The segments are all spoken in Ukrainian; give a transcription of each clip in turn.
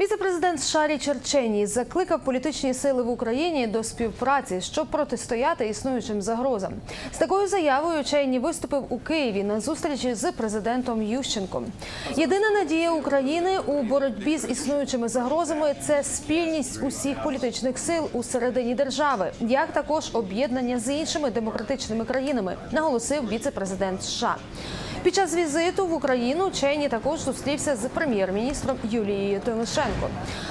Віце-президент США Річард Ченні закликав політичні сили в Україні до співпраці, щоб протистояти існуючим загрозам. З такою заявою Ченні виступив у Києві на зустрічі з президентом Ющенком. Єдина надія України у боротьбі з існуючими загрозами це спільність усіх політичних сил у середині держави, як також об'єднання з іншими демократичними країнами, наголосив віце-президент США. Під час візиту в Україну Ченні також зустрівся з прем'єр-міністром Юлією Тимошенко.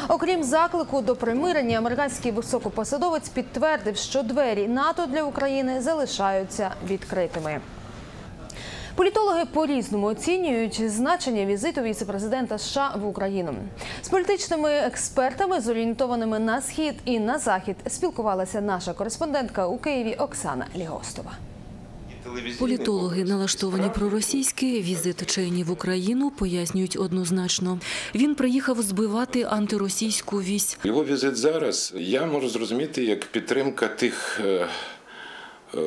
Окрім заклику до примирення, американський високопосадовець підтвердив, що двері НАТО для України залишаються відкритими. Політологи по-різному оцінюють значення візиту віце-президента США в Україну. З політичними експертами, зорієнтованими на схід і на захід, спілкувалася наша кореспондентка у Києві Оксана Лігостова. Політологи, налаштовані проросійськи, візит Чейні в Україну пояснюють однозначно. Він приїхав збивати антиросійську вісь. Його візит зараз я можу зрозуміти як підтримка тих е, е,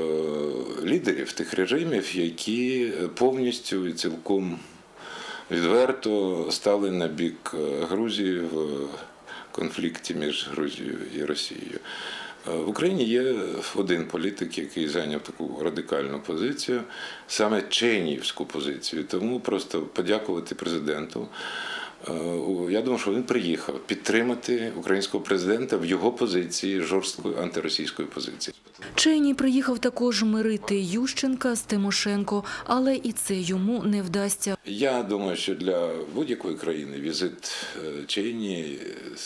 лідерів, тих режимів, які повністю і цілком відверто стали на бік е, Грузії в конфлікті між Грузією і Росією. Е, В Україні є один політик, який зайняв таку радикальну позицію, саме Ченівську позицію. Тому просто подякувати президенту. Е, Я думаю, що він приїхав підтримати українського президента в його позиції жорсткої антиросійської позиції. Чейні приїхав також мирити Ющенка з Тимошенко, але і це йому не вдасться. Я думаю, що для будь-якої країни візит е, Чейні е,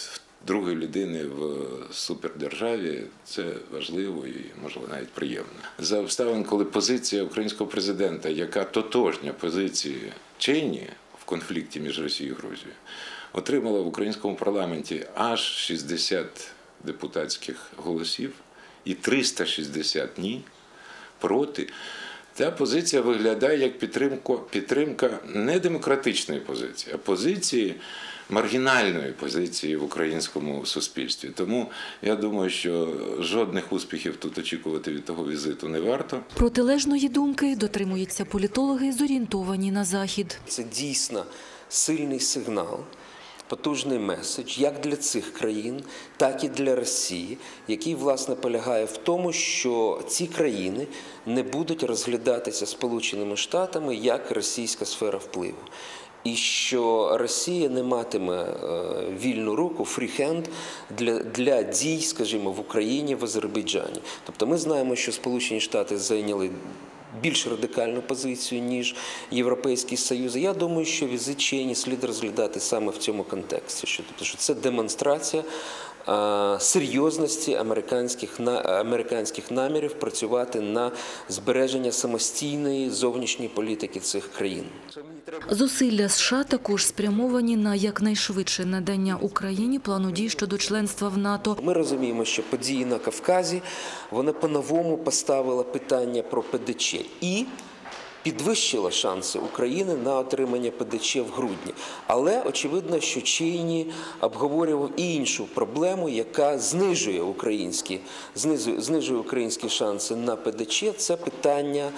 другої людини в супердержаві це важливо і можливо навіть приємно. За обставин, коли позиція українського президента, яка тотожня позиції Чейні в конфлікті між Росією і Грузією, отримала в українському парламенті аж 60 депутатських голосів і 360 ні проти. Ця позиція виглядає як підтримка, підтримка не демократичної позиції, а позиції маргінальної позиції в українському суспільстві. Тому я думаю, що жодних успіхів тут очікувати від того візиту не варто. Протилежної думки дотримуються політологи, зорієнтовані на захід. Це дійсно сильний сигнал, потужний меседж як для цих країн, так і для Росії, який власне полягає в тому, що ці країни не будуть розглядатися Сполученими Штатами як російська сфера впливу. І що Росія не матиме е, вільну руку, фріхенд для, для дій, скажімо, в Україні, в Азербайджані. Тобто ми знаємо, що Сполучені Штати зайняли більш радикальну позицію, ніж Європейський Союз. Я думаю, що візит Чені слід розглядати саме в цьому контексті, що, тобто, що це демонстрація серйозності американських, американських намірів працювати на збереження самостійної зовнішньої політики цих країн. Зусилля США також спрямовані на якнайшвидше надання Україні плану дій щодо членства в НАТО. Ми розуміємо, що події на Кавказі вони по-новому поставили питання про ПДЧ і підвищила шанси України на отримання ПДЧ в грудні. Але очевидно, що Чейні обговорював і іншу проблему, яка знижує українські, знизує, знижує українські шанси на ПДЧ. Це питання.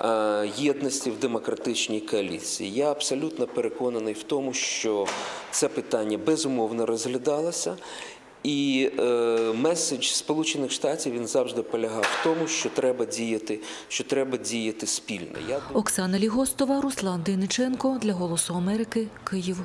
е, Єдності в демократичній коаліції. Я абсолютно переконаний в тому, що це питання безумовно розглядалося, і е, меседж Сполучених Штатів він завжди полягав в тому, що треба діяти, що треба діяти спільно. Я Оксана Лігостова, Руслан Дениченко для Голосу Америки, Київ.